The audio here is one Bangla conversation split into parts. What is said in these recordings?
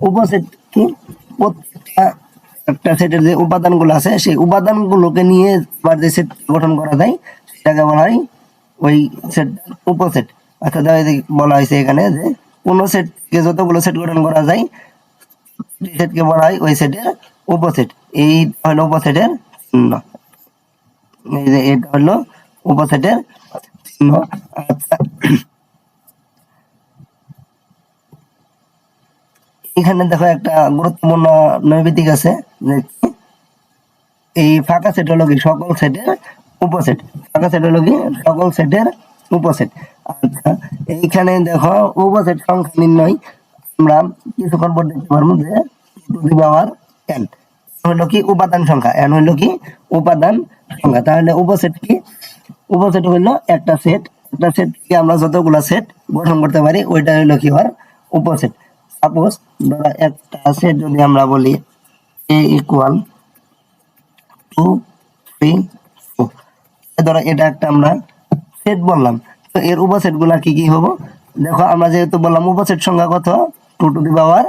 উপসেট কি? একটা সেটের যে উপাদানগুলো আছে, সেই উপাদানগুলোকে নিয়ে আবার যে সেট গঠন করা যায়, সেটাকে বলা হয় ওই সেট উপসেট। অর্থাৎ বলা হয়েছে এখানে যে কোনো সেটকে যতগুলো সেট গঠন করা যায় সেটকে বলা হয় ওই সেটের উপসেট। এই হলো উপসেটের চিহ্ন। এই যে এটা হলো উপসেটের চিহ্ন। আচ্ছা এখানে দেখো একটা গুরুত্বপূর্ণ নৈবেদিক আছে এই ফাঁকা সেট হলো কি সকল সেটের উপসেট ফাঁকা সেট হলো কি সকল সেটের উপসেট আচ্ছা এইখানে দেখো উপসেট সংখ্যা নির্ণয়, আমরা কিছুক্ষণ পর দেখতে পারব যে টু দি পাওয়ার এন হলো কি উপাদান সংখ্যা এন হলো কি উপাদান সংখ্যা। তাহলে উপসেট কি? উপসেট হলো একটা সেট একটা সেট থেকে আমরা যতগুলো সেট গঠন করতে পারি, ওইটা হলো কি হওয়ার উপসেট সাপোজ ধরো একটা সেট যদি আমরা বলি এ ইকুয়াল টু থ্রি ধরো এটা একটা আমরা সেট বললাম। তো এর উপসেটগুলা কি কি হব? দেখো, আমরা যেহেতু বললাম উপসেট সংখ্যা কত? টু টু দি পাওয়ার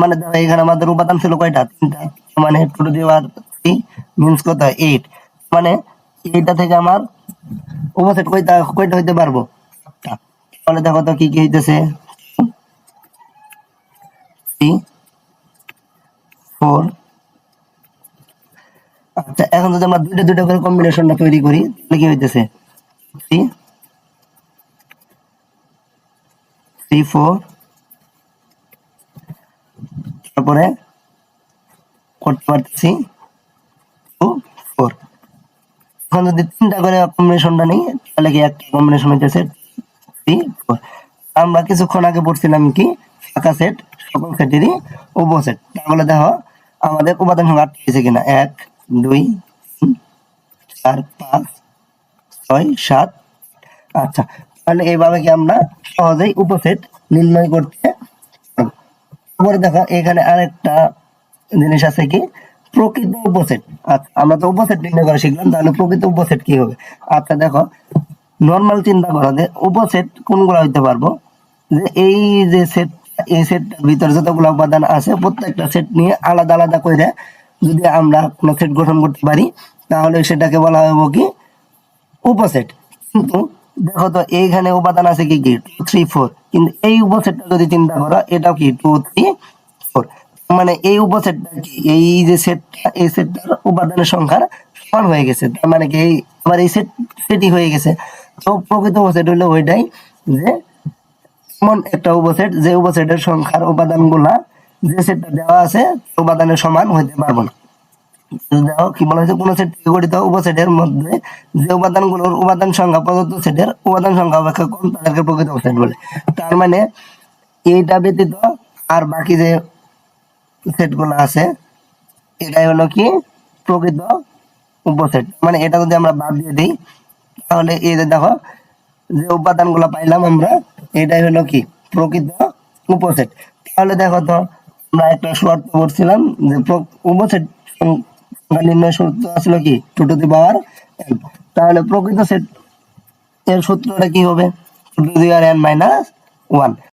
মানে দেখো এখানে আমাদের উপাদান ছিল কয়টা? তিনটা। মানে two to the power three means কত? এইট মানে এইটা থেকে আমার উপসেট কয়টা কয়টা হইতে পারব। তাহলে দেখো তো কি কি হইতেছে? থ্রি ফোর আচ্ছা এখন যদি আমরা দুইটা দুইটা করে কম্বিনেশনটা তৈরি করি, তাহলে কি হইতেছে? থ্রি থ্রি ফোর তারপরে করতে পারতেছি টু ফোর এখন যদি তিনটা করে কম্বিনেশনটা নিই, তাহলে কি একটা কম্বিনেশন হইতেছে? থ্রি ফোর আমরা কিছুক্ষণ আগে পড়ছিলাম কি, ফাঁকা সেট সকল সেটেরই উপসেট তাহলে দেখো, আমাদের উপাদান সংখ্যা আটটা কিনা? এক, দুই চার, পাঁচ, ছয়, সাত আচ্ছা তাহলে এইভাবে কি আমরা সহজেই উপসেট নির্ণয় করতে তারপরে দেখো, এখানে আরেকটা জিনিস আছে কি? প্রকৃত উপসেট। আচ্ছা আমরা তো উপসেট নির্ণয় করা শিখলাম, তাহলে প্রকৃত উপসেট কি হবে? আচ্ছা দেখো নর্মাল চিন্তা করো যে উপসেট কোনগুলো হইতে পারব? যে এই যে সেট এই যতগুলো উপাদান আছে, প্রত্যেকটা সেট নিয়ে আলাদা আলাদা করে যদি আমরা কোনো সেট গঠন করতে পারি, তাহলে সেটাকে বলা কি উপসেট। কিন্তু দেখো তো, এইখানে উপাদান আছে কি কি? টু থ্রি ফোর কিন্তু এই উপসেটটা যদি চিন্তা করো, এটাও কি টু থ্রি ফোর মানে এই উপসেটটা কি? এই যে সেটটা এই সেটটার উপাদানের সংখ্যার সমান হয়ে গেছে। তার মানে কি এই, আবার এই সেট সেটই হয়ে গেছে। তো প্রকৃত উপসেট হলো ওইটাই যে এমন একটা উপসেট যে উপসেটের সংখ্যার উপাদানগুলা যে সেটটা দেওয়া আছে উপাদানের সমান হইতে পারব না। দেখো কি বলা হয়েছে? কোন সেট গঠিত উপসেটের মধ্যে যে উপাদানগুলোর উপাদান সংখ্যা প্রদত্ত সেটের উপাদান সংখ্যা অপেক্ষা কম, তাদেরকে প্রকৃত সেট বলে। তার মানে এইটা ব্যতীত আর বাকি যে সেটগুলো আছে, এটাই হলো কি? প্রকৃত উপসেট। মানে এটা যদি আমরা বাদ দিয়ে দিই, তাহলে এই দেখো, যে উপাদানগুলো পাইলাম আমরা এটাই হলো কি? প্রকৃত উপসেট। তাহলে দেখো তো, আমরা একটা শর্ত করছিলাম যে উপসেট নির্ণয় সূত্র আসলো কি? টু টু দি পাওয়ার তাহলে প্রকৃত সেট এর সূত্রটা কি হবে? Two to the power N minus one.